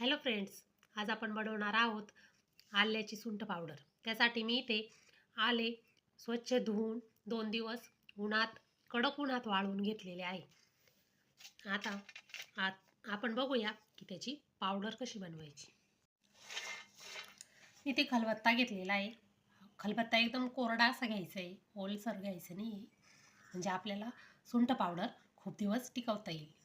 Hello friends आज आपण बनवणार आहोत आल्याची सुंठ पावडर. त्यासाठी मी इथे आले स्वच्छ धुवून दोन दिवस उन्हात कडक उन्हात वाळवून घेतलेले आहे. आता आत आपण बघूया की त्याची पावडर कशी बनवायची. इथे खलबत्ता घेतलेला आहे. खलबत्ता एकदम कोरडा असा घ्यायचा आहे ओलसर घ्यायचं नाही म्हणजे आपल्याला सुंठ पावडर खूप दिवस टिकवता येईल.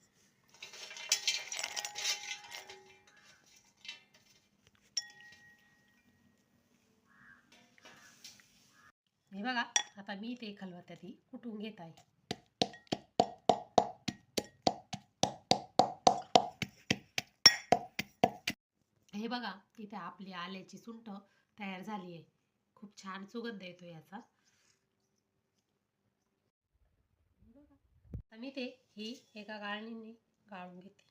हे बघा आता मी ते खलबत्त्यात ही कुटून घेत आहे. हे बघा इथे आपली आल्याची सुंठ तयार झाली आहे. खूप छान सुगंध येतो याचा. आता मी ते ही एका गाळणीने गाळून घेते.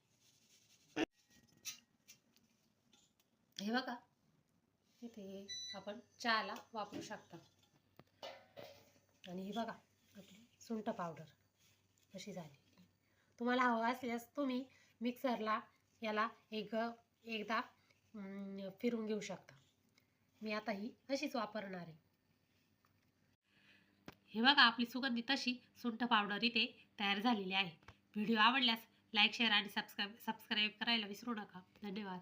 हे बघा इथे आपण चहाला वापरू शकता. आणि ही बघा आपली सुंठ पावडर अशी झाली. तुम्हाला हवं असल्यास तुम्ही मिक्सरला याला एक एकदा फिरून घेऊ शकता. मी आता ही अशीच वापरणार आहे. हे बघा आपली सुगंधी तशी सुंठ पावडर इथे तयार झालेली आहे. व्हिडिओ आवडल्यास लाईक शेअर आणि सबस्क्राईब सबस्क्राईब करायला विसरू नका. धन्यवाद.